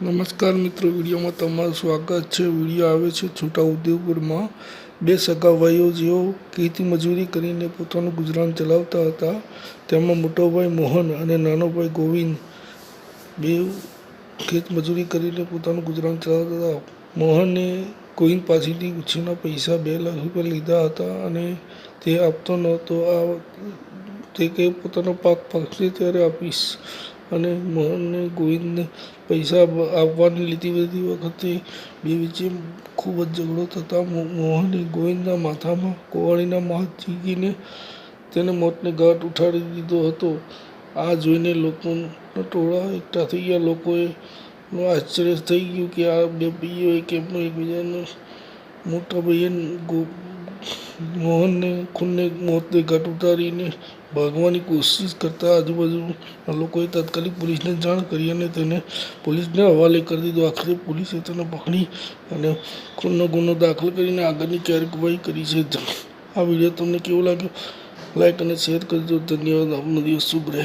નમસ્કાર મિત્રો, વિડીયોમાં તમારું સ્વાગત છે. વીડિયો આવે છે છોટાઉદેપુરમાં બે સગા ભાઈઓ, જેઓ ખેતી મજૂરી કરીને પોતાનું ગુજરાન ચલાવતા હતા તેમાં મોટો ભાઈ મોહન અને નાનો ભાઈ ગોવિંદ, બે ખેત મજૂરી કરીને પોતાનું ગુજરાન ચલાવતા હતા. મોહને ગોવિંદ પાસેથી ઉછીના પૈસા બે લાખ રૂપિયા લીધા હતા અને તે આપતો નહોતો. આ તે કે પોતાનો પાક પાકશે ત્યારે આપીશ. અને મોહનને ગોવિંદને પૈસા આપવાની લીધી બધી વખતે બે વચ્ચે ખૂબ જ ઝઘડો થતાં. મોહને ગોવિંદના માથામાં કોવાળીના માથ ઝીકીને તેને મોતને ઘાટ ઉઠાડી દીધો હતો. આ જોઈને લોકોના ટોળા એકઠા થઈ ગયા. લોકોએ આશ્ચર્ય થઈ ગયું કે આ બે ભાઈઓએ કેમનો એકબીજાને મોટા ભાઈએ ગો મોહનને, ખૂનને મોતને ઘાટ ઉતારીને ભાગવાની કોશિશ કરતા આજુબાજુના લોકોએ તાત્કાલિક પોલીસને જાણ કરી અને તેને પોલીસને હવાલે કરી દીધો. આખરે પોલીસે તેને પકડી અને ખૂનનો ગુનો દાખલ કરીને આગળની કાર્યવાહી કરી છે. આ વીડિયો તમને કેવો લાગ્યો? લાઈક અને શેર કરજો. ધન્યવાદ. આપનો દિવસ શુભ રહે.